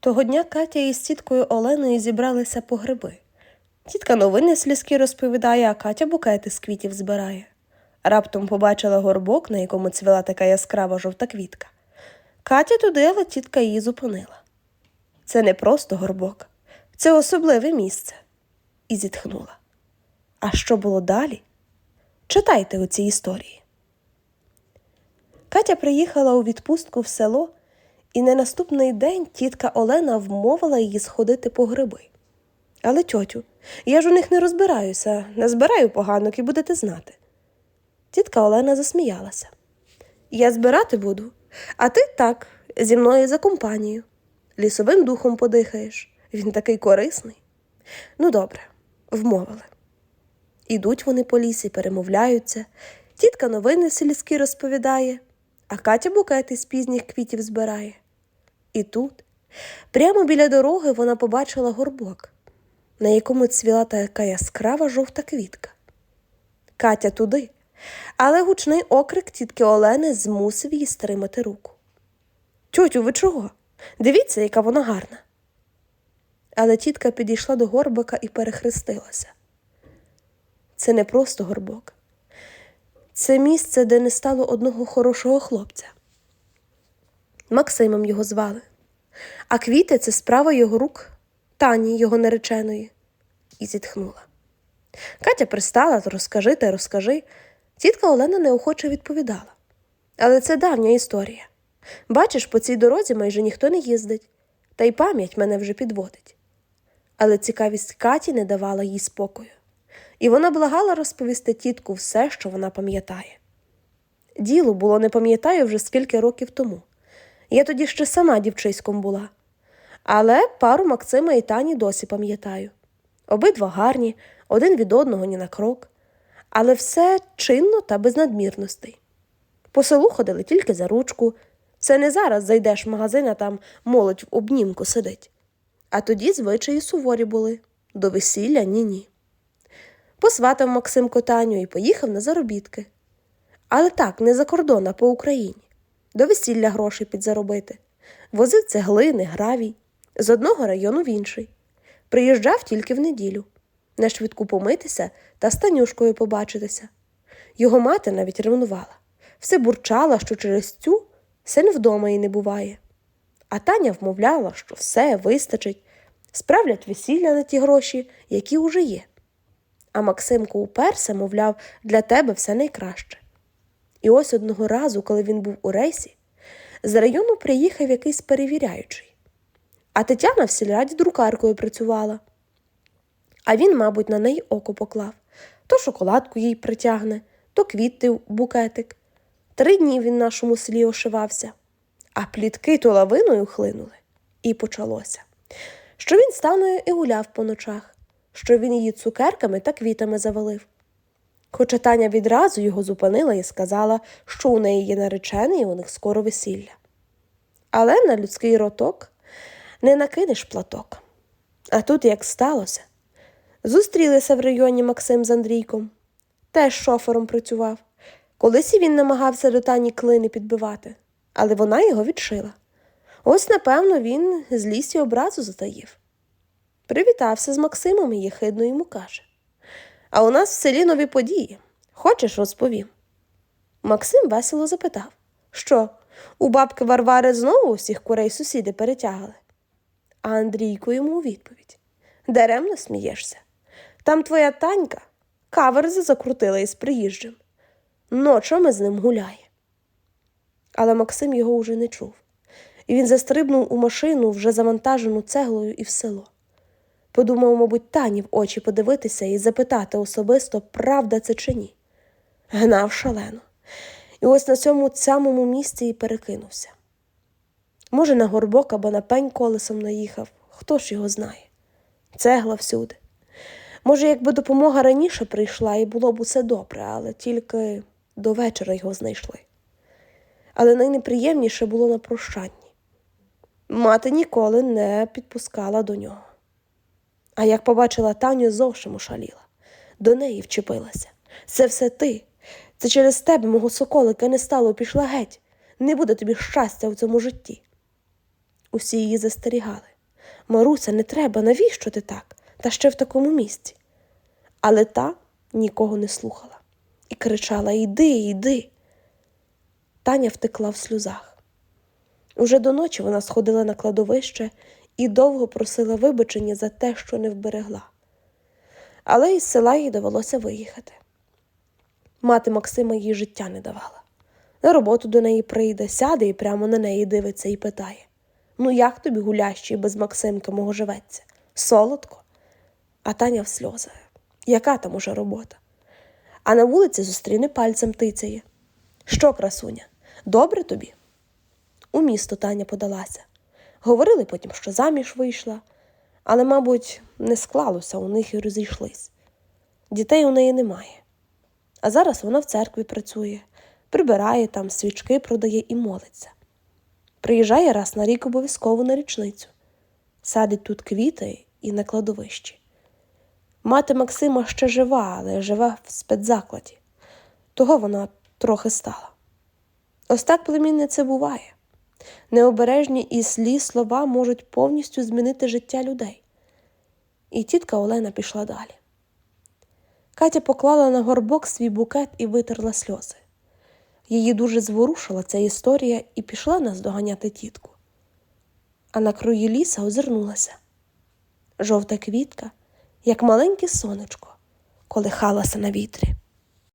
Того дня Катя із тіткою Оленою зібралися по гриби. Тітка новини слізки розповідає, а Катя букети з квітів збирає. Раптом побачила горбок, на якому цвіла така яскрава жовта квітка. Катя туди, але тітка її зупинила. Це не просто горбок, це особливе місце. І зітхнула. А що було далі? Читайте у цій історії. Катя приїхала у відпустку в село, і на наступний день тітка Олена вмовила її сходити по гриби. Але, тьотю, я ж у них не розбираюся, не збираю поганок і будете знати. Тітка Олена засміялася. Я збирати буду, а ти так, зі мною за компанію. Лісовим духом подихаєш. Він такий корисний. Ну, добре, вмовили. Ідуть вони по лісі, перемовляються. Тітка новини сільські розповідає, а Катя букети з пізніх квітів збирає. І тут, прямо біля дороги, вона побачила горбок, на якому цвіла така яскрава жовта квітка. Катя туди, але гучний окрик тітки Олени змусив її стримати руку. Тьотю, ви чого? Дивіться, яка вона гарна. Але тітка підійшла до горбика і перехрестилася. Це не просто горбок. Це місце, де не стало одного хорошого хлопця. Максимом його звали, а квіти це справа його рук, Тані, його нареченої, і зітхнула. Катя пристала, то розкажи та розкажи. Тітка Олена неохоче відповідала. Але це давня історія. Бачиш, по цій дорозі майже ніхто не їздить, та й пам'ять мене вже підводить. Але цікавість Каті не давала їй спокою, і вона благала розповісти тітку все, що вона пам'ятає. Діло було не пам'ятаю вже скільки років тому. Я тоді ще сама дівчиськом була. Але пару Максима і Тані досі пам'ятаю. Обидва гарні, один від одного ні на крок, але все чинно та без надмірностей. По селу ходили тільки за ручку. Це не зараз зайдеш в магазин, а там молодь в обнімку сидить. А тоді звичаї суворі були до весілля ні ні. Посватав Максим Котаню і поїхав на заробітки. Але так, не за кордон, а по Україні. До весілля грошей підзаробити. Возив цеглини, гравій з одного району в інший. Приїжджав тільки в неділю, на швидку помитися та з Танюшкою побачитися. Його мати навіть ревнувала. Все бурчала, що через цю син вдома і не буває. А Таня вмовляла, що все вистачить, справлять весілля на ті гроші, які уже є. А Максимко уперся, мовляв, для тебе все найкраще. І ось одного разу, коли він був у рейсі, з району приїхав якийсь перевіряючий. А Тетяна в сільраді друкаркою працювала. А він, мабуть, на неї око поклав то шоколадку їй притягне, то квіти в букетик. Три дні він в нашому селі ошивався, а плітки то лавиною хлинули. І почалося. Що він станою і гуляв по ночах, що він її цукерками та квітами завалив. Хоча Таня відразу його зупинила і сказала, що у неї є наречений і у них скоро весілля. Але на людський роток не накинеш платок. А тут як сталося. Зустрілися в районі Максим з Андрійком. Теж шофером працював. Колись і він намагався до Тані клини підбивати, але вона його відшила. Ось, напевно, він злість і образу затаїв. Привітався з Максимом і єхидно йому каже. А у нас в селі нові події. Хочеш, розповім? Максим весело запитав, що, у бабки Варвари знову усіх курей сусіди перетягали? А Андрійко йому у відповідь Даремно смієшся. Там твоя танька каверзи закрутила із приїжджим. Ночами з ним гуляє. Але Максим його уже не чув, і він застрибнув у машину, вже завантажену цеглою, і в село. Подумав, мабуть, Тані в очі подивитися і запитати особисто, правда це чи ні. Гнав шалено. І ось на цьому самому місці і перекинувся. Може, на горбок або на пень колесом наїхав, хто ж його знає. Цегла всюди. Може, якби допомога раніше прийшла і було б усе добре, але тільки до вечора його знайшли. Але найнеприємніше було на прощанні. Мати ніколи не підпускала до нього. А як побачила Таню, зовсім ошаліла. До неї вчепилася. Це все ти. Це через тебе, мого соколика, не стало, пішла геть. Не буде тобі щастя в цьому житті. Усі її застерігали. Маруся, не треба, навіщо ти так? Та ще в такому місці. Але та нікого не слухала і кричала Йди, йди. Таня втекла в сльозах. Уже до ночі вона сходила на кладовище і довго просила вибачення за те, що не вберегла. Але із села їй довелося виїхати. Мати Максима їй життя не давала. На роботу до неї прийде, сяде і прямо на неї дивиться і питає Ну, як тобі гулящий без Максимки мого живеться? Солодко? А Таня в сльози. Яка там уже робота? А на вулиці зустріне пальцем тицяє. Що, красуня, добре тобі? У місто Таня подалася. Говорили потім, що заміж вийшла, але, мабуть, не склалося у них і розійшлись. Дітей у неї немає. А зараз вона в церкві працює, прибирає там, свічки продає і молиться. Приїжджає раз на рік обов'язково на річницю, садить тут квіти і на кладовищі. Мати Максима ще жива, але живе в спецзакладі. Того вона трохи стала. Ось так племіннице буває. Необережні і слі слова можуть повністю змінити життя людей. І тітка Олена пішла далі. Катя поклала на горбок свій букет і витерла сльози. Її дуже зворушила ця історія і пішла наздоганяти тітку. А на круї ліса озирнулася. Жовта квітка, як маленьке сонечко, колихалася на вітрі.